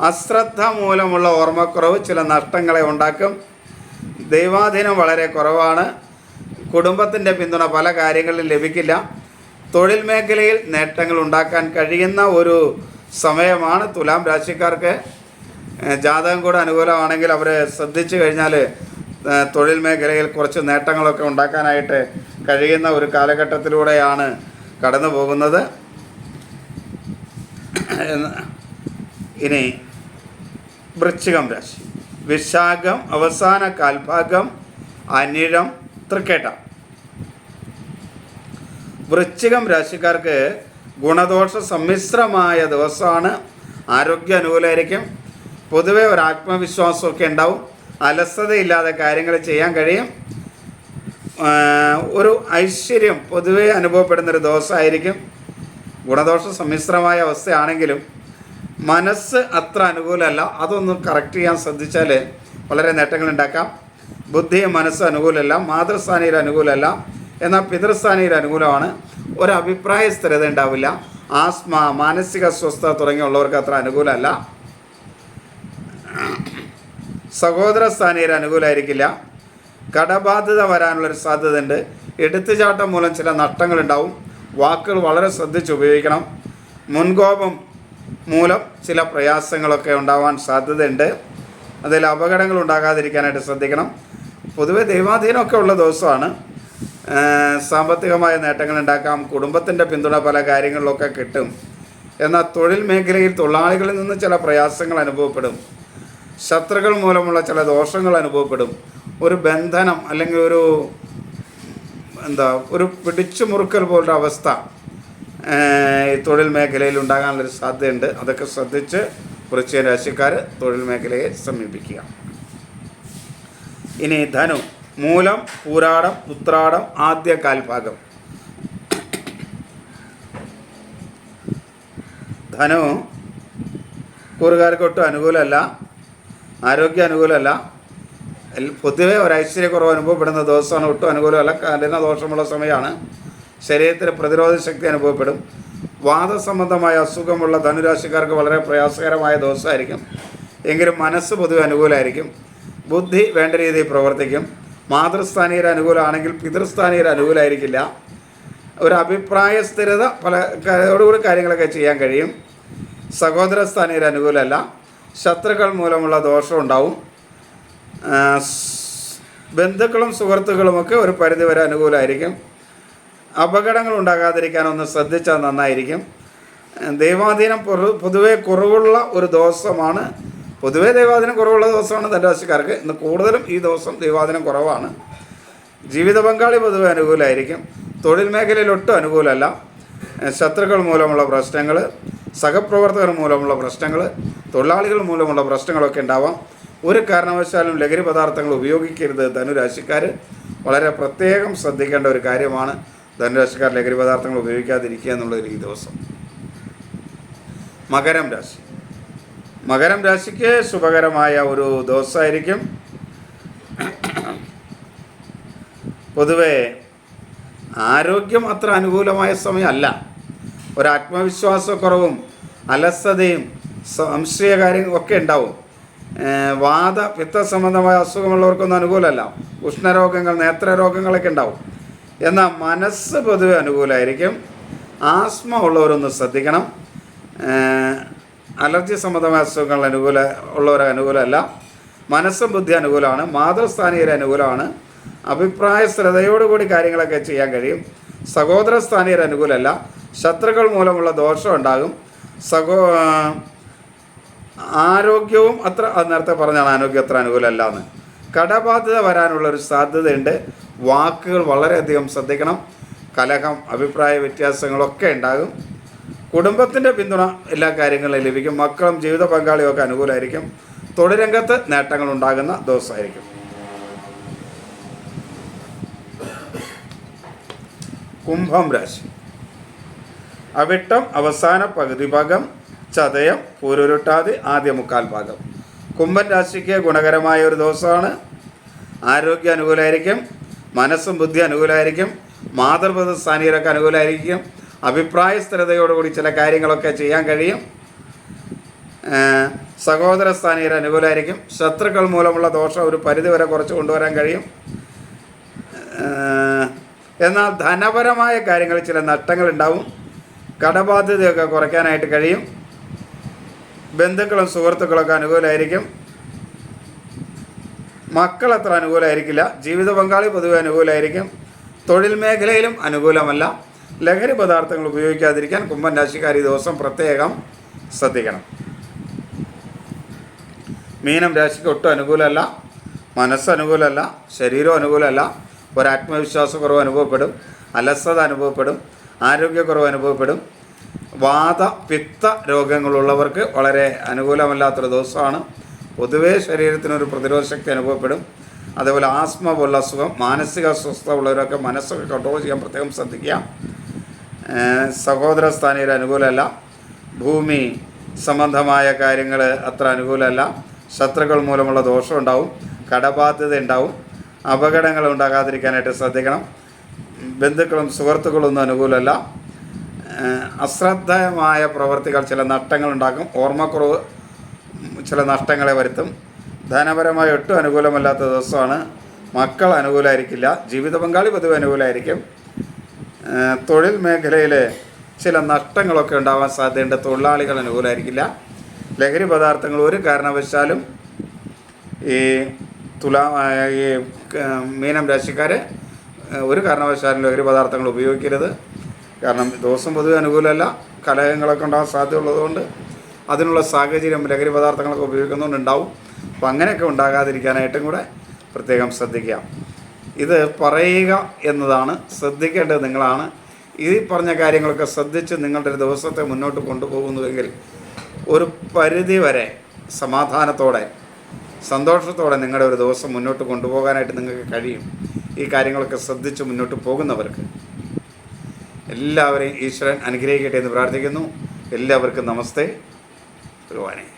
അശ്രദ്ധ മൂലമുള്ള ഓർമ്മക്കുറവ് ചില നഷ്ടങ്ങളെ ഉണ്ടാക്കും. ദൈവാധീനം വളരെ കുറവാണ്. കുടുംബത്തിന്റെ പിന്തുണ പല കാര്യങ്ങളിലും ലഭിക്കില്ല. തൊഴിൽ മേഖലയിൽ നേട്ടങ്ങൾ ഉണ്ടാക്കാൻ കഴിയുന്ന ഒരു സമയമാണ് തുലാം രാശിക്കാർക്ക്. ജാതകം കൂടെ അനുകൂലമാണെങ്കിൽ അവർ ശ്രദ്ധിച്ചു കഴിഞ്ഞാൽ തൊഴിൽ മേഖലയിൽ കുറച്ച് നേട്ടങ്ങളൊക്കെ ഉണ്ടാക്കാനായിട്ട് കഴിയുന്ന ഒരു കാലഘട്ടത്തിലൂടെയാണ് കടന്നു പോകുന്നത്. ഇനി വൃശ്ചികം രാശി. വിശാഖം അവസാന കാൽഭാഗം അനിഴം തൃക്കേട്ട. വൃശ്ചികം രാശിക്കാർക്ക് ഗുണദോഷ സമ്മിശ്രമായ ദിവസമാണ്. ആരോഗ്യ അനുകൂലമായിരിക്കും. പൊതുവെ ഒരു ആത്മവിശ്വാസമൊക്കെ ഉണ്ടാവും. അലസതയില്ലാതെ കാര്യങ്ങൾ ചെയ്യാൻ കഴിയും. ഒരു ഐശ്വര്യം പൊതുവെ അനുഭവപ്പെടുന്നൊരു ദിവസമായിരിക്കും. ഗുണദോഷ സമ്മിശ്രമായ അവസ്ഥയാണെങ്കിലും മനസ്സ് അത്ര അനുകൂലമല്ല. അതൊന്ന് കറക്റ്റ് ചെയ്യാൻ ശ്രദ്ധിച്ചാൽ വളരെ നേട്ടങ്ങൾ ഉണ്ടാക്കാം ബുദ്ധിയും മനസ്സ് അനുകൂലമല്ല മാതൃസ്ഥാനയിൽ അനുകൂലമല്ല. എന്നാൽ പിതൃസ്ഥാനയിൽ അനുകൂലമാണ്. ഒരഭിപ്രായ സ്ഥിരത ഉണ്ടാവില്ല. ആസ്മ മാനസിക അസ്വസ്ഥത തുടങ്ങിയുള്ളവർക്ക് അത്ര അനുകൂലമല്ല. സഹോദര സ്ഥാനീയർ അനുകൂലമായിരിക്കില്ല. കടബാധ്യത വരാനുള്ളൊരു സാധ്യതയുണ്ട്. എടുത്തുചാട്ടം മൂലം ചില നഷ്ടങ്ങളുണ്ടാവും. വാക്കുകൾ വളരെ ശ്രദ്ധിച്ച് ഉപയോഗിക്കണം. മുൻകോപം മൂലം ചില പ്രയാസങ്ങളൊക്കെ ഉണ്ടാവാൻ സാധ്യതയുണ്ട്. അതിൽ അപകടങ്ങൾ ഉണ്ടാകാതിരിക്കാനായിട്ട് ശ്രദ്ധിക്കണം. പൊതുവെ ദൈവാധീനമൊക്കെ ഉള്ള ദിവസമാണ്. സാമ്പത്തികമായ നേട്ടങ്ങൾ ഉണ്ടാക്കാം കുടുംബത്തിന്റെ പിന്തുണ പല കാര്യങ്ങളിലൊക്കെ കിട്ടും. എന്നാൽ തൊഴിൽ മേഖലയിൽ തൊഴിലാളികളിൽ നിന്ന് ചില പ്രയാസങ്ങൾ അനുഭവപ്പെടും. ശത്രുക്കൾ മൂലമുള്ള ചില ദോഷങ്ങൾ അനുഭവപ്പെടും. ഒരു ബന്ധനം അല്ലെങ്കിൽ ഒരു എന്താ ഒരു പിടിച്ചു മുറുക്കൽ പോലൊരു അവസ്ഥ തൊഴിൽ മേഖലയിൽ ഉണ്ടാകാനുള്ളൊരു സാധ്യതയുണ്ട്. അതൊക്കെ ശ്രദ്ധിച്ച് വൃശ്ചിക രാശിക്കാർ തൊഴിൽ മേഖലയെ സമീപിക്കുക. ഇനി ധനു മൂലം പൂരാടം ഉത്രാടം ആദ്യ കാൽഭാഗം. ധനു കൂറുകാർക്ക് ഒട്ടും അനുകൂലമല്ല ആരോഗ്യ അനുകൂലമല്ല. പൊതുവെ ഒരു ഐശ്വര്യക്കുറവ് അനുഭവപ്പെടുന്ന ദിവസമാണ് ഒട്ടും അനുകൂലമല്ല. കഠിന ദോഷമുള്ള സമയമാണ്. ശരീരത്തിന് പ്രതിരോധ ശക്തി അനുഭവപ്പെടും. വാദസംബന്ധമായ അസുഖമുള്ള ധനുരാശിക്കാർക്ക് വളരെ പ്രയാസകരമായ ദിവസമായിരിക്കും. എങ്കിലും മനസ്സ് പൊതുവെ അനുകൂലമായിരിക്കും. ബുദ്ധി വേണ്ട രീതിയിൽ പ്രവർത്തിക്കും. മാതൃസ്ഥാനീയർ അനുകൂലമാണെങ്കിൽ പിതൃസ്ഥാനീയർ അനുകൂലമായിരിക്കില്ല ഒരു അഭിപ്രായ സ്ഥിരത പല കൂടി കാര്യങ്ങളൊക്കെ ചെയ്യാൻ കഴിയും. സഹോദര സ്ഥാനീയർ അനുകൂലമല്ല ശത്രുക്കൾ മൂലമുള്ള ദോഷം ഉണ്ടാവും. ബന്ധുക്കളും സുഹൃത്തുക്കളുമൊക്കെ ഒരു പരിധിവരെ അനുകൂലമായിരിക്കും അപകടങ്ങൾ ഉണ്ടാകാതിരിക്കാൻ ഒന്ന് ശ്രദ്ധിച്ചാൽ നന്നായിരിക്കും. ദൈവാധീനം പൊതുവേ കുറവുള്ള ഒരു ദിവസമാണ് പൊതുവേ ദൈവാധീനം കുറവുള്ള ദിവസമാണ് ധനരാശിക്കാർക്ക്. ഇന്ന് കൂടുതലും ഈ ദിവസം ദൈവാധീനം കുറവാണ്. ജീവിത പങ്കാളി പൊതുവെ അനുകൂലമായിരിക്കും തൊഴിൽ മേഖലയിൽ ഒട്ടും അനുകൂലമല്ല. ശത്രുക്കൾ മൂലമുള്ള പ്രശ്നങ്ങൾ സഹപ്രവർത്തകർ മൂലമുള്ള പ്രശ്നങ്ങൾ തൊഴിലാളികൾ മൂലമുള്ള പ്രശ്നങ്ങളൊക്കെ ഉണ്ടാവാം. ഒരു കാരണവശാലും ലഹരി പദാർത്ഥങ്ങൾ ഉപയോഗിക്കരുത് ധനുരാശിക്കാർ വളരെ പ്രത്യേകം ശ്രദ്ധിക്കേണ്ട ഒരു കാര്യമാണ് ധനുരാശിക്കാർ ലഹരി പദാർത്ഥങ്ങൾ ഉപയോഗിക്കാതിരിക്കുക എന്നുള്ളൊരു ഈ ദിവസം. മകരം രാശി. മകരം രാശിക്ക് ശുഭകരമായ ഒരു ദിവസമായിരിക്കും. പൊതുവെ ആരോഗ്യം അത്ര അനുകൂലമായ സമയമല്ല. ഒരാത്മവിശ്വാസക്കുറവും അലസതയും സംശയ കാര്യങ്ങളൊക്കെ ഉണ്ടാവും. വാദ പിത്ത സംബന്ധമായ അസുഖമുള്ളവർക്കൊന്നും അനുകൂലമല്ല. ഉഷ്ണരോഗങ്ങൾ നേത്രരോഗങ്ങളൊക്കെ ഉണ്ടാവും. എന്നാൽ മനസ്സ് പൊതുവെ അനുകൂലമായിരിക്കും. ആസ്മ ഉള്ളവരൊന്ന് ശ്രദ്ധിക്കണം. അലർജി സംബന്ധമായ അസുഖങ്ങൾ അനുകൂല ഉള്ളവർ അനുകൂലമല്ല. മനസ്സും ബുദ്ധി അനുകൂലമാണ്. മാതൃസ്ഥാനീയർ അനുകൂലമാണ്. അഭിപ്രായ സ്ഥിരതയോടുകൂടി കാര്യങ്ങളൊക്കെ ചെയ്യാൻ കഴിയും. സഹോദര സ്ഥാനീയർ അനുകൂലമല്ല. ശത്രുക്കൾ മൂലമുള്ള ദോഷം ഉണ്ടാകും. സഹോ ആരോഗ്യവും അത്ര അത് നേരത്തെ പറഞ്ഞാണ് ആരോഗ്യം അത്ര അനുകൂലമല്ല എന്ന്. കടബാധ്യത വരാനുള്ള ഒരു സാധ്യതയുണ്ട്. വാക്കുകൾ വളരെയധികം ശ്രദ്ധിക്കണം. കലഹം അഭിപ്രായ വ്യത്യാസങ്ങളൊക്കെ ഉണ്ടാകും. കുടുംബത്തിന്റെ പിന്തുണ എല്ലാ കാര്യങ്ങളിലും ലഭിക്കും. മക്കളും ജീവിത പങ്കാളിയും ഒക്കെ അനുകൂലമായിരിക്കും തൊഴിൽ രംഗത്ത് നേട്ടങ്ങൾ ഉണ്ടാകുന്ന ദിവസമായിരിക്കും. കുംഭം രാശി. അവിട്ടം അവസാന പകുതി ഭാഗം ചതയം പൂരുരുട്ടാതി ആദ്യ മുക്കാൽ ഭാഗം. കുംഭൻ രാശിക്ക് ഗുണകരമായ ഒരു ദിവസമാണ്. ആരോഗ്യം അനുകൂലമായിരിക്കും മനസ്സും ബുദ്ധി അനുകൂലമായിരിക്കും മാതൃപദ സ്ഥാനീയരൊക്കെ അനുകൂലമായിരിക്കും അഭിപ്രായ സ്ഥിരതയോടുകൂടി ചില കാര്യങ്ങളൊക്കെ ചെയ്യാൻ കഴിയും. സഹോദര സ്ഥാനീയർ അനുകൂലമായിരിക്കും ശത്രുക്കൾ മൂലമുള്ള ദോഷം ഒരു പരിധിവരെ കുറച്ച് കൊണ്ടുവരാൻ കഴിയും. എന്നാൽ ധനപരമായ കാര്യങ്ങളിൽ ചില നഷ്ടങ്ങൾ ഉണ്ടാവും. കടബാധ്യതയൊക്കെ കുറയ്ക്കാനായിട്ട് കഴിയും. ബന്ധുക്കളും സുഹൃത്തുക്കളൊക്കെ അനുകൂലമായിരിക്കും മക്കൾ അത്ര അനുകൂലമായിരിക്കില്ല ജീവിത പങ്കാളി പൊതുവെ അനുകൂലമായിരിക്കും തൊഴിൽ മേഖലയിലും അനുകൂലമല്ല. ലഹരി പദാർത്ഥങ്ങൾ ഉപയോഗിക്കാതിരിക്കാൻ കുംഭൻ രാശിക്കാർ ഈ ദിവസം പ്രത്യേകം ശ്രദ്ധിക്കണം. മീനം രാശിക്ക് ഒട്ടും അനുകൂലമല്ല. മനസ്സ് അനുകൂലമല്ല. ശരീരം അനുകൂലമല്ല. ഒരാത്മവിശ്വാസക്കുറവ് അനുഭവപ്പെടും. അലസത അനുഭവപ്പെടും. ആരോഗ്യക്കുറവ് അനുഭവപ്പെടും. വാത പിത്ത രോഗങ്ങളുള്ളവർക്ക് വളരെ അനുകൂലമല്ലാത്തൊരു ദിവസമാണ്. പൊതുവേ ശരീരത്തിനൊരു പ്രതിരോധ ശക്തി അനുഭവപ്പെടും. അതേപോലെ ആസ്മ പോലുള്ള അസുഖം മാനസിക അസ്വസ്ഥത ഉള്ളവരൊക്കെ മനസ്സൊക്കെ കൺട്രോൾ ചെയ്യാൻ പ്രത്യേകം ശ്രദ്ധിക്കുക. സഹോദര സ്ഥാനീയർ അനുകൂലമല്ല. ഭൂമി സംബന്ധമായ കാര്യങ്ങൾ അത്ര അനുകൂലമല്ല. ശത്രുക്കൾ മൂലമുള്ള ദോഷം ഉണ്ടാവും. കടബാധ്യത ഉണ്ടാവും. അപകടങ്ങൾ ഉണ്ടാകാതിരിക്കാനായിട്ട് ശ്രദ്ധിക്കണം. ബന്ധുക്കളും സുഹൃത്തുക്കളും ഒന്നും അനുകൂലമല്ല. അശ്രദ്ധമായ പ്രവൃത്തികൾ ചില നഷ്ടങ്ങൾ ഉണ്ടാക്കും. ഓർമ്മക്കുറവ് ചില നഷ്ടങ്ങളെ വരുത്തും. ധനപരമായി ഒട്ടും അനുകൂലമല്ലാത്ത ദിവസമാണ്. മക്കൾ അനുകൂലമായിരിക്കില്ല. ജീവിത പങ്കാളി പൊതുവെ അനുകൂലമായിരിക്കും. തൊഴിൽ മേഖലയിൽ ചില നഷ്ടങ്ങളൊക്കെ ഉണ്ടാവാൻ സാധ്യതയുണ്ട്. തൊഴിലാളികൾ അനുകൂലമായിരിക്കില്ല. ലഹരി പദാർത്ഥങ്ങൾ ഒരു കാരണവശാലും ഈ തുലാ ഈ മീനം രാശിക്കാർ ഒരു കാരണവശാലും ലഹരി പദാർത്ഥങ്ങൾ ഉപയോഗിക്കരുത്. കാരണം ദിവസം പൊതുവെ അനുകൂലമല്ല. കലഹങ്ങളൊക്കെ ഉണ്ടാകാൻ സാധ്യതയുള്ളതുകൊണ്ട് അതിനുള്ള സാഹചര്യം ലഹരി പദാർത്ഥങ്ങളൊക്കെ ഉപയോഗിക്കുന്നതുകൊണ്ട് ഉണ്ടാവും അപ്പം അങ്ങനെയൊക്കെ ഉണ്ടാകാതിരിക്കാനായിട്ടും കൂടെ പ്രത്യേകം ശ്രദ്ധിക്കുക ഇത് പറയുക എന്നതാണ് ശ്രദ്ധിക്കേണ്ടത് നിങ്ങളാണ്. ഈ പറഞ്ഞ കാര്യങ്ങളൊക്കെ ശ്രദ്ധിച്ച് നിങ്ങളുടെ ഒരു ദിവസത്തെ മുന്നോട്ട് കൊണ്ടുപോകുന്നുവെങ്കിൽ ഒരു പരിധി വരെ സമാധാനത്തോടെ സന്തോഷത്തോടെ നിങ്ങളുടെ ഒരു ദിവസം മുന്നോട്ട് കൊണ്ടുപോകാനായിട്ട് നിങ്ങൾക്ക് കഴിയും. ഈ കാര്യങ്ങളൊക്കെ ശ്രദ്ധിച്ച് മുന്നോട്ട് പോകുന്നവർക്ക്. എല്ലാവരെയും ഈശ്വരൻ അനുഗ്രഹിക്കട്ടെ എന്ന് പ്രാർത്ഥിക്കുന്നു. എല്ലാവർക്കും നമസ്തേ. ഭഗവാനെ